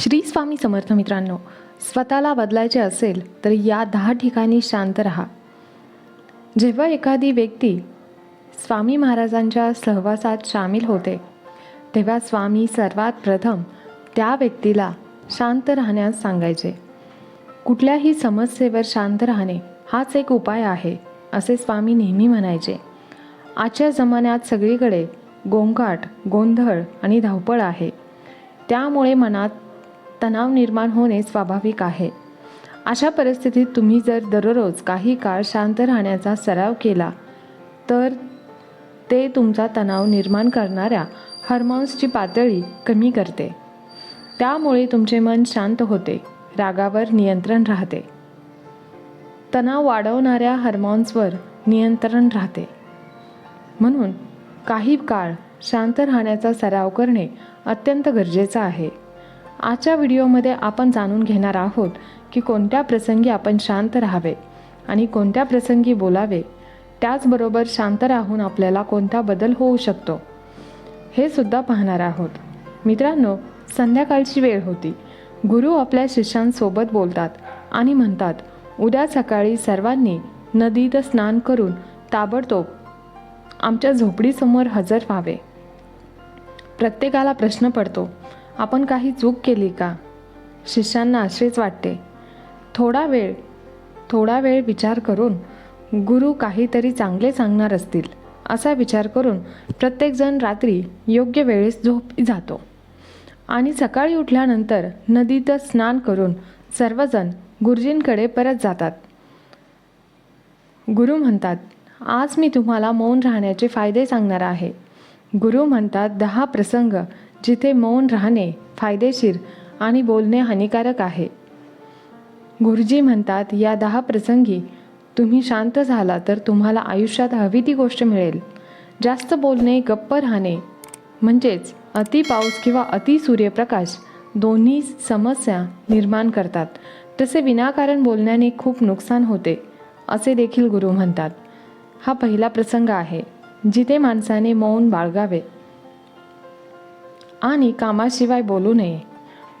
श्री स्वामी समर्थ मित्रांनो स्वतःला बदलायचे असेल तर या दहा ठिकाणी शांत राहा. जेव्हा एखादी व्यक्ती स्वामी महाराजांच्या सहवासात सामील होते तेव्हा स्वामी सर्वात प्रथम त्या व्यक्तीला शांत राहण्यास सांगायचे. कुठल्याही समस्येवर शांत राहणे हाच एक उपाय आहे असे स्वामी नेहमी म्हणायचे. आजच्या जमान्यात सगळीकडे गोंगाट गोंधळ आणि धावपळ आहे. त्यामुळे मनात तणाव निर्माण होणे स्वाभाविक आहे. अशा परिस्थितीत तुम्ही जर दररोज काही काळ शांत राहण्याचा सराव केला तर ते तुमचा तणाव निर्माण करणाऱ्या हार्मोन्सची पातळी कमी करते. त्यामुळे तुमचे मन शांत होते रागावर नियंत्रण राहते. तणाव वाढवणाऱ्या हार्मोन्सवर नियंत्रण राहते. म्हणून काही काळ शांत राहण्याचा सराव करणे अत्यंत गरजेचं आहे. आजच्या व्हिडिओमध्ये आपण जाणून घेणार आहोत की कोणत्या प्रसंगी आपण शांत राहावे आणि कोणत्या प्रसंगी बोलावे. त्याचबरोबर शांत राहून आपल्याला कोणता बदल होऊ शकतो हे सुद्धा पाहणार आहोत. मित्रांनो संध्याकाळची वेळ होती. गुरु आपल्या शिष्यांसोबत बोलतात आणि म्हणतात उद्या सकाळी सर्वांनी नदीत स्नान करून ताबडतोब आमच्या झोपडीसमोर हजर व्हावे. प्रत्येकाला प्रश्न पडतो आपण काही चूक केली का? शिष्यांना असेच वाटते. थोडा वेळ थोडा वेळ विचार करून गुरु काहीतरी चांगले सांगणार असतील असा विचार करून प्रत्येकजण रात्री योग्य वेळेस झोपी जातो. आणि सकाळी उठल्यानंतर नदीत स्नान करून सर्वजण गुरुजींकडे परत जातात. गुरु म्हणतात आज मी तुम्हाला मौन राहण्याचे फायदे सांगणार आहे. गुरु म्हणतात दहा प्रसंग जिथे मौन राहणे फायदेशीर आणि बोलणे हानिकारक आहे. गुरुजी म्हणतात या दहा प्रसंगी तुम्ही शांत झाला तर तुम्हाला आयुष्यात हवी ती गोष्ट मिळेल. जास्त बोलणे गप्प राहणे म्हणजेच अति पाऊस किंवा अति सूर्यप्रकाश दोन्ही समस्या निर्माण करतात. तसे विनाकारण बोलण्याने खूप नुकसान होते असे देखील गुरु म्हणतात. हा पहिला प्रसंग आहे जिथे माणसाने मौन बाळगावे. आणि कामाशिवाय बोलू नये.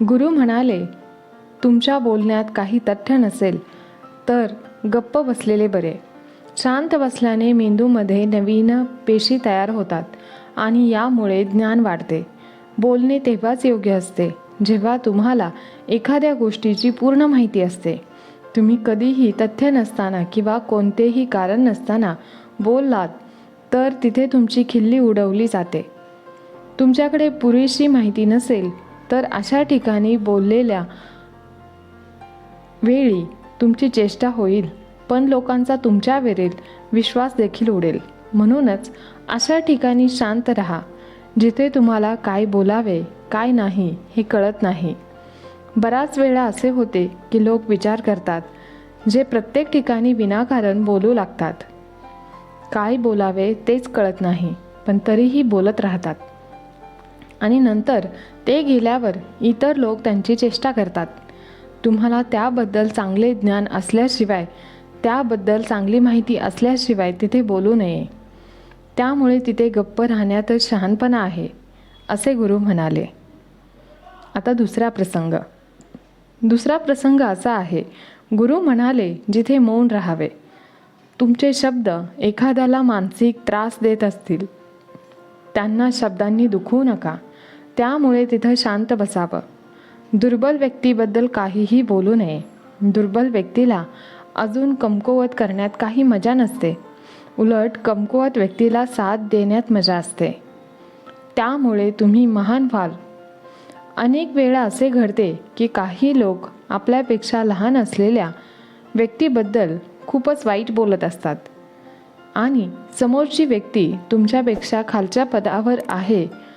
गुरु म्हणाले तुमच्या बोलण्यात काही तथ्य नसेल तर गप्प बसलेले बरे. शांत बसल्याने मेंदूमध्ये नवीन पेशी तयार होतात आणि यामुळे ज्ञान वाढते. बोलणे तेव्हाच योग्य असते जेव्हा तुम्हाला एखाद्या गोष्टीची पूर्ण माहिती असते. तुम्ही कधीही तथ्य नसताना किंवा कोणतेही कारण नसताना बोललात तर तिथे तुमची खिल्ली उडवली जाते. तुमच्याकडे पुरेशी माहिती नसेल तर अशा ठिकाणी बोललेल्या वेळी तुमची चेष्टा होईल पण लोकांचा तुमच्यावरील विश्वास देखील उडेल. म्हणूनच अशा ठिकाणी शांत राहा जिथे तुम्हाला काय बोलावे काय नाही हे कळत नाही. बराच वेळा असे होते की लोक विचार करतात जे प्रत्येक ठिकाणी विनाकारण बोलू लागतात. काय बोलावे तेच कळत नाही पण तरीही बोलत राहतात. आणि नंतर ते गेल्यावर इतर लोक त्यांची चेष्टा करतात. तुम्हाला त्याबद्दल चांगले ज्ञान असल्याशिवाय त्याबद्दल चांगली माहिती असल्याशिवाय तिथे बोलू नये. त्यामुळे तिथे गप्प राहण्यातच शहाणपणा आहे असे गुरु म्हणाले. आता दुसरा प्रसंग. दुसरा प्रसंग असा आहे गुरु म्हणाले जिथे मौन राहावे. तुमचे शब्द एखाद्याला मानसिक त्रास देत असतील. त्यांना शब्दांनी दुखवू नका. त्यामुळे तिथं शांत बसावं. दुर्बल व्यक्तीबद्दल काहीही बोलू नये. दुर्बल व्यक्तीला अजून कमकुवत करण्यात काही मजा नसते. उलट कमकुवत व्यक्तीला साथ देण्यात मजा असते. त्यामुळे तुम्ही महान व्हाल. अनेक वेळा असे घडते की काही लोक आपल्यापेक्षा लहान असलेल्या व्यक्तीबद्दल खूपच वाईट बोलत असतात. आणि समोरची व्यक्ती तुमच्यापेक्षा खालच्या पदावर आहे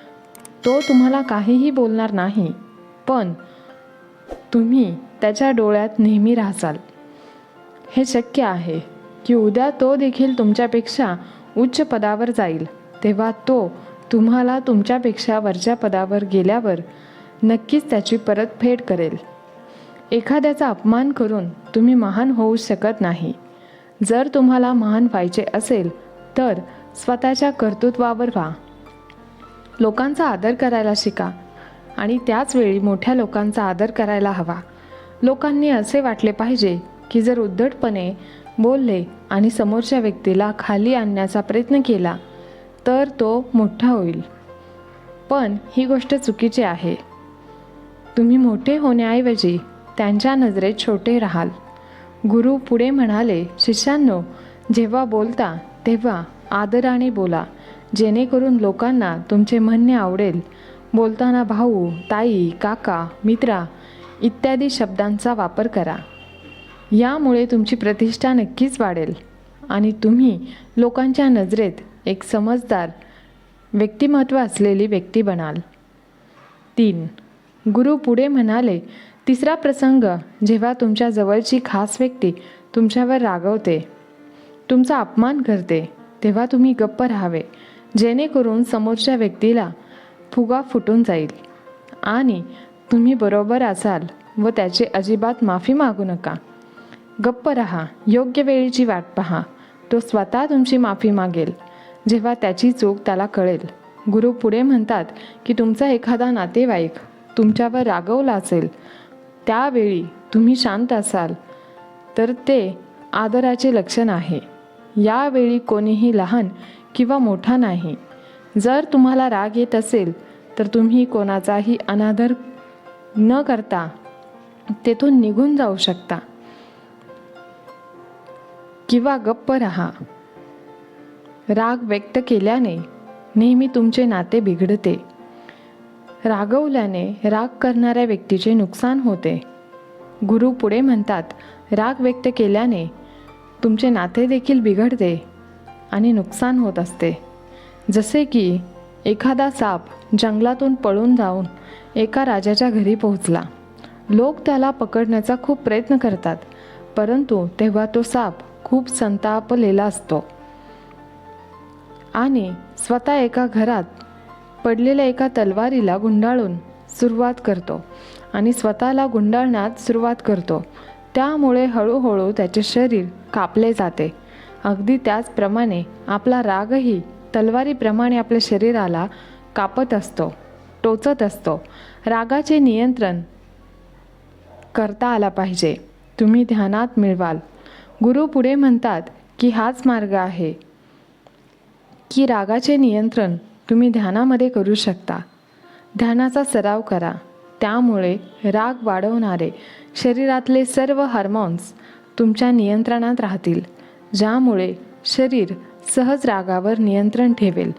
तो तुम्हाला काहीही बोलणार नाही. पण तुम्ही त्याच्या डोळ्यात नेहमी राहसाल. हे शक्य आहे की उद्या तो देखील तुमच्यापेक्षा उच्च पदावर जाईल. तेव्हा तो तुम्हाला तुमच्यापेक्षा वरच्या पदावर गेल्यावर नक्कीच त्याची परतफेड करेल. एखाद्याचा अपमान करून तुम्ही महान होऊ शकत नाही. जर तुम्हाला महान व्हायचे असेल तर स्वतःच्या कर्तृत्वावर व्हा. लोकांचा आदर करायला शिका आणि त्याचवेळी मोठ्या लोकांचा आदर करायला हवा. लोकांनी असे वाटले पाहिजे की जर उद्धटपणे बोलले आणि समोरच्या व्यक्तीला खाली आणण्याचा प्रयत्न केला तर तो मोठा होईल. पण ही गोष्ट चुकीची आहे. तुम्ही मोठे होण्याऐवजी त्यांच्या नजरेत छोटे राहाल. गुरु पुढे म्हणाले शिष्यांनो जेव्हा बोलता तेव्हा आदराने बोला. जेणेकरून लोकांना तुमचे म्हणणे आवडेल. बोलताना भाऊ ताई काका मित्रा इत्यादी शब्दांचा वापर करा. यामुळे तुमची प्रतिष्ठा नक्कीच वाढेल. आणि तुम्ही लोकांच्या नजरेत एक समजदार व्यक्तिमत्व असलेली व्यक्ती बनाल. तीन गुरु पुढे म्हणाले तिसरा प्रसंग जेव्हा तुमच्या जवळची खास व्यक्ती तुमच्यावर रागवते तुमचा अपमान करते तेव्हा तुम्ही गप्प राहावे. जेणेकरून समोरच्या व्यक्तीला फुगा फुटून जाईल. आणि तुम्ही बरोबर असाल व त्याची अजिबात माफी मागू नका. गप्प रहा योग्य वेळेची वाट पहा. तो स्वतः तुमची माफी मागेल. जेव्हा त्याची चूक त्याला कळेल. गुरु पुढे म्हणतात की तुमचा एखादा नातेवाईक तुमच्यावर रागवला असेल त्यावेळी तुम्ही शांत असाल. तर ते आदराचे लक्षण आहे. यावेळी कोणीही लहान किंवा मोठा नाही. जर तुम्हाला राग येत असेल तर तुम्ही कोणाचाही अनादर न करता तेथून निघून जाऊ शकता. किंवा गप्प रहा. राग व्यक्त केल्याने नेहमी तुमचे नाते बिघडते. रागवल्याने राग करणाऱ्या व्यक्तीचे नुकसान होते. गुरु पुढे म्हणतात राग व्यक्त केल्याने तुमचे नाते देखील बिघडते. आणि नुकसान होत असते. जसे की एखादा साप जंगलातून पळून जाऊन एका राजाच्या घरी पोहोचला. लोक त्याला पकडण्याचा खूप प्रयत्न करतात परंतु तेव्हा तो साप खूप संतापलेला असतो. आणि स्वतः एका घरात पडलेल्या एका तलवारीला गुंडाळून सुरुवात करतो आणि स्वतःला गुंडाळण्यात सुरुवात करतो. त्यामुळे हळूहळू त्याचे शरीर कापले जाते. अगदी त्याचप्रमाणे आपला रागही तलवारीप्रमाणे आपल्या शरीराला कापत असतो टोचत असतो. रागाचे नियंत्रण करता आला पाहिजे. तुम्ही ध्यानात मिळवाल. गुरु पुढे म्हणतात की हाच मार्ग आहे की रागाचे नियंत्रण तुम्ही ध्यानामध्ये करू शकता. ध्यानाचा सराव करा. त्यामुळे राग वाढवणारे शरीरातले सर्व हार्मोन्स तुमच्या नियंत्रणात राहतील. ज्यामुळे शरीर सहज रागावर नियंत्रण ठेवेल.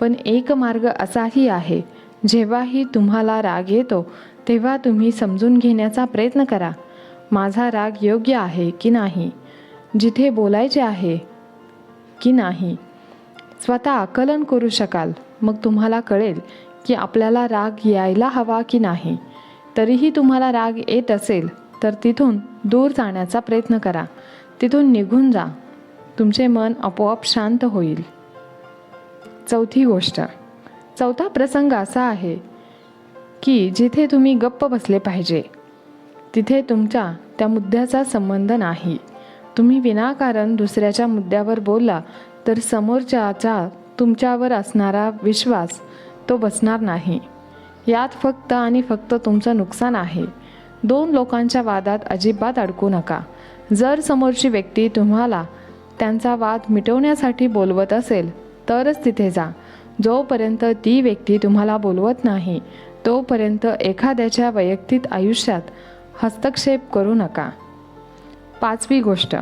पण एक मार्ग असाही आहे जेव्हाही तुम्हाला राग येतो तेव्हा तुम्ही समजून घेण्याचा प्रयत्न करा. माझा राग योग्य आहे की नाही? जिथे बोलायचे आहे की नाही? स्वतः आकलन करू शकाल. मग तुम्हाला कळेल की आपल्याला राग यायला हवा की नाही. तरीही तुम्हाला राग येत असेल तर तिथून दूर जाण्याचा प्रयत्न करा. तिथून निघून जा. तुमचे मन आपोआप शांत होईल. चौथी गोष्ट. चौथा प्रसंग असा आहे की जिथे तुम्ही गप्प बसले पाहिजे. तिथे तुमच्या त्या मुद्द्याचा संबंध नाही. तुम्ही विनाकारण दुसऱ्याच्या मुद्द्यावर बोलला तर समोरच्याचा तुमच्यावर असणारा विश्वास तो बसणार नाही. यात फक्त आणि फक्त तुमचं नुकसान आहे. दोन लोकांच्या वादात अजिबात अडकू नका. जर समोरची व्यक्ती तुम्हाला त्यांचा वाद मिटवण्यासाठी बोलवत असेल तरच तिथे जा. जोपर्यंत ती व्यक्ती तुम्हाला बोलवत नाही तोपर्यंत एखाद्याच्या वैयक्तिक आयुष्यात हस्तक्षेप करू नका. पाचवी गोष्ट.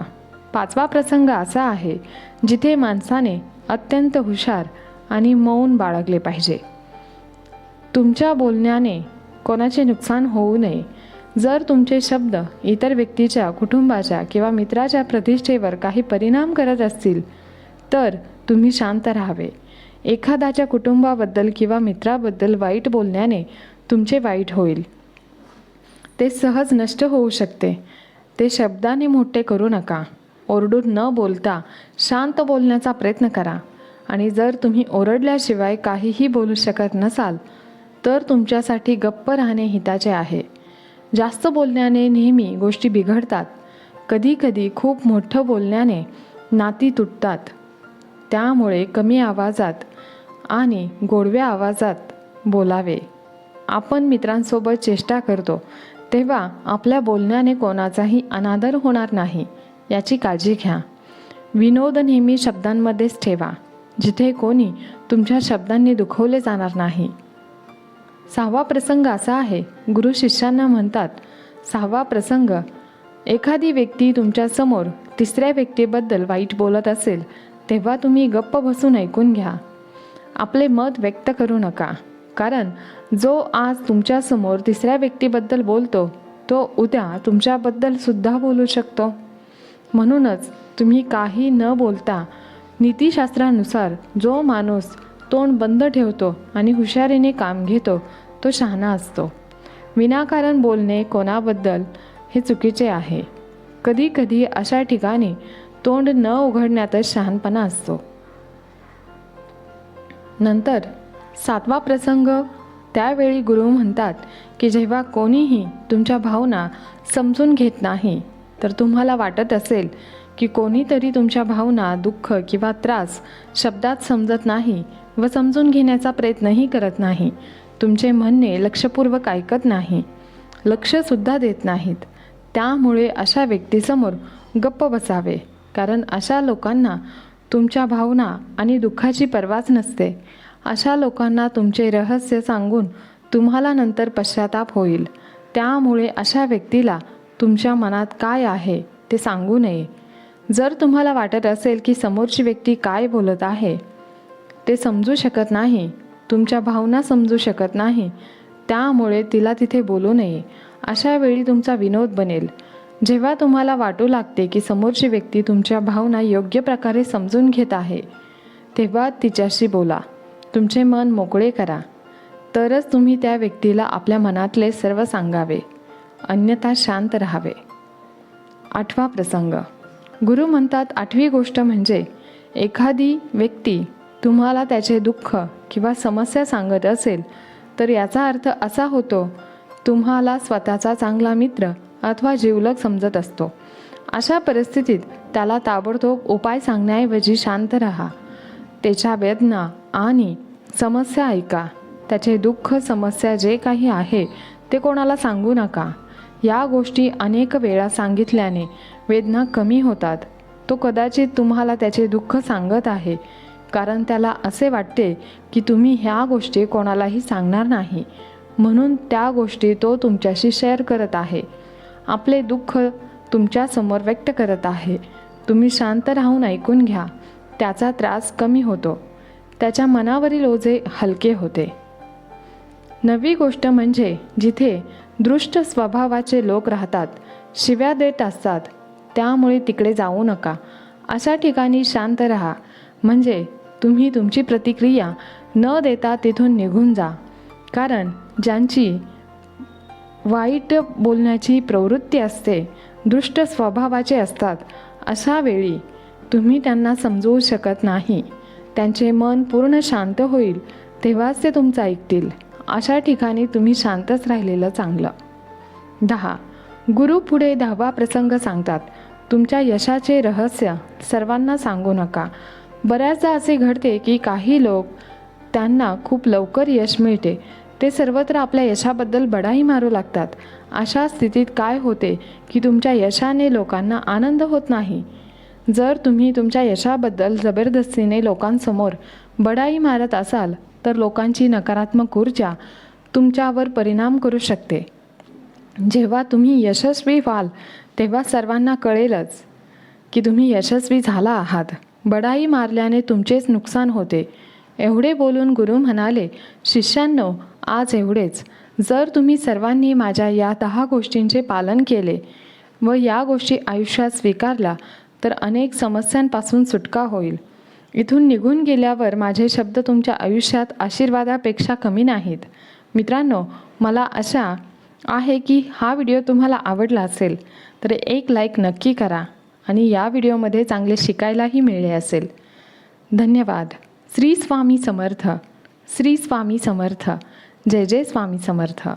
पाचवा प्रसंग असा आहे जिथे माणसाने अत्यंत हुशार आणि मौन बाळगले पाहिजे. तुमच्या बोलण्याने कोणाचे नुकसान होऊ नये जर तुमचे शब्द इतर व्यक्तीच्या कुटुंबाच्या किंवा मित्राच्या प्रतिष्ठेवर काही परिणाम करत असतील तर तुम्ही शांत राहावे. एखाद्याच्या कुटुंबाबद्दल किंवा मित्राबद्दल वाईट बोलण्याने तुमचे वाईट होईल. ते सहज नष्ट होऊ शकते. ते शब्दाने मोठे करू नका. ओरडून न बोलता शांत बोलण्याचा प्रयत्न करा. आणि जर तुम्ही ओरडल्याशिवाय काहीही बोलू शकत नसाल तर तुमच्यासाठी गप्प राहणे हिताचे आहे. जास्त बोलण्याने नेहमी गोष्टी बिघडतात. कधीकधी खूप मोठं बोलण्याने नाती तुटतात. त्यामुळे कमी आवाजात आणि गोडव्या आवाजात बोलावे. आपण मित्रांसोबत चेष्टा करतो तेव्हा आपल्या बोलण्याने कोणाचाही अनादर होणार नाही याची काळजी घ्या. विनोद नेहमी शब्दांमध्येच ठेवा जिथे कोणी तुमच्या शब्दांनी दुखवले जाणार नाही. सहावा प्रसंग असा आहे. गुरु शिष्यांना म्हणतात सहावा प्रसंग एखादी व्यक्ती तुमच्यासमोर तिसऱ्या व्यक्तीबद्दल वाईट बोलत असेल तेव्हा तुम्ही गप्प बसून ऐकून घ्या. आपले मत व्यक्त करू नका. कारण जो आज तुमच्यासमोर तिसऱ्या व्यक्तीबद्दल बोलतो तो उद्या तुमच्याबद्दल सुद्धा बोलू शकतो. म्हणूनच तुम्ही काही न बोलता नीतिशास्त्रानुसार जो माणूस तोंड बंद ठेवतो आणि हुशारीने काम घेतो तो शहाणा असतो. विनाकारण बोलणे कोणाबद्दल हे चुकीचे आहे. कधी कधी अशा ठिकाणी तोंड न उघडण्यातच शहाणपणा असतो. नंतर सातवा प्रसंग त्यावेळी गुरु म्हणतात की जेव्हा कोणीही तुमच्या भावना समजून घेत नाही तर तुम्हाला वाटत असेल की कोणीतरी तुमच्या भावना दुःख किंवा त्रास शब्दात समजत नाही व समजून घेण्याचा प्रयत्नही करत नाही. तुमचे म्हणणे लक्षपूर्वक ऐकत नाही. लक्षसुद्धा देत नाहीत. त्यामुळे अशा व्यक्तीसमोर गप्प बसावे. कारण अशा लोकांना तुमच्या भावना आणि दुःखाची पर्वाच नसते. अशा लोकांना तुमचे रहस्य सांगून तुम्हाला नंतर पश्चाताप होईल. त्यामुळे अशा व्यक्तीला तुमच्या मनात काय आहे ते सांगू नये. जर तुम्हाला वाटत असेल की समोरची व्यक्ती काय बोलत आहे ते समजू शकत नाही. तुमच्या भावना समजू शकत नाही. त्यामुळे तिला तिथे बोलू नये. अशा वेळी तुमचा विनोद बनेल. जेव्हा तुम्हाला वाटू लागते की समोरची व्यक्ती तुमच्या भावना योग्य प्रकारे समजून घेत आहे तेव्हा तिच्याशी बोला. तुमचे मन मोकळे करा. तरच तुम्ही त्या व्यक्तीला आपल्या मनातले सर्व सांगावे. अन्यथा शांत राहावे. आठवा प्रसंग. गुरु म्हणतात आठवी गोष्ट म्हणजे एखादी व्यक्ती तुम्हाला त्याचे दुःख किंवा समस्या सांगत असेल तर याचा अर्थ असा होतो तुम्हाला स्वतःचा चांगला मित्र अथवा जीवलग समजत असतो. अशा परिस्थितीत त्याला ताबडतोब उपाय सांगण्याऐवजी शांत राहा. त्याच्या वेदना आणि समस्या ऐका. त्याचे दुःख समस्या जे काही आहे ते कोणाला सांगू नका. या गोष्टी अनेक वेळा सांगितल्याने वेदना कमी होतात. तो कदाचित तुम्हाला त्याचे दुःख सांगत आहे कारण त्याला असे वाटते की तुम्ही ह्या गोष्टी कोणालाही सांगणार नाही. म्हणून त्या गोष्टी तो तुमच्याशी शेअर करत आहे. आपले दुःख तुमच्यासमोर व्यक्त करत आहे. तुम्ही शांत राहून ऐकून घ्या. त्याचा त्रास कमी होतो. त्याच्या मनावरील ओझे हलके होते. नवी गोष्ट म्हणजे जिथे दृष्ट स्वभावाचे लोक राहतात शिव्या देत असतात त्यामुळे तिकडे जाऊ नका. अशा ठिकाणी शांत राहा. म्हणजे तुम्ही तुमची प्रतिक्रिया न देता तिथून निघून जा. कारण ज्यांची वाईट बोलण्याची प्रवृत्ती असते दुष्ट स्वभावाचे असतात. अशा वेळी तुम्ही त्यांना समजवू शकत नाही. त्यांचे मन पूर्ण शांत होईल तेव्हाच ते तुमचं ऐकतील. अशा ठिकाणी तुम्ही शांतच राहिलेलं चांगलं. दहा. गुरु पुढे दहावा प्रसंग सांगतात. तुमच्या यशाचे रहस्य सर्वांना सांगू नका. बऱ्याचदा असे घडते की काही लोक त्यांना खूप लवकर यश मिळते. ते सर्वत्र आपल्या यशाबद्दल बडाही मारू लागतात. अशा स्थितीत काय होते की तुमच्या यशाने लोकांना आनंद होत नाही? जर तुम्ही तुमच्या यशाबद्दल जबरदस्तीने लोकांसमोर बडाई मारत असाल तर लोकांची नकारात्मक ऊर्जा तुमच्यावर परिणाम करू शकते. जेव्हा तुम्ही यशस्वी व्हाल तेव्हा सर्वांना कळेलच की तुम्ही यशस्वी झाला आहात. बडाई मारल्याने तुमचेच नुकसान होते. एवढे बोलून गुरु म्हणाले शिष्यांनो आज एवढेच. जर तुम्ही सर्वांनी माझ्या या दहा गोष्टींचे पालन केले व या गोष्टी आयुष्यात स्वीकारल्या तर अनेक समस्यांपासून सुटका होईल. इथून निघून गेल्यावर माझे शब्द तुमच्या आयुष्यात आशीर्वादापेक्षा कमी नाहीत. मित्रांनो मला आशा आहे की हा व्हिडिओ तुम्हाला आवडला असेल तर एक लाईक नक्की करा. आणि या व्हिडिओमध्ये चांगले शिकायलाही मिळले असेल. धन्यवाद. श्री स्वामी समर्थ. श्री स्वामी समर्थ. जय जय स्वामी समर्थ.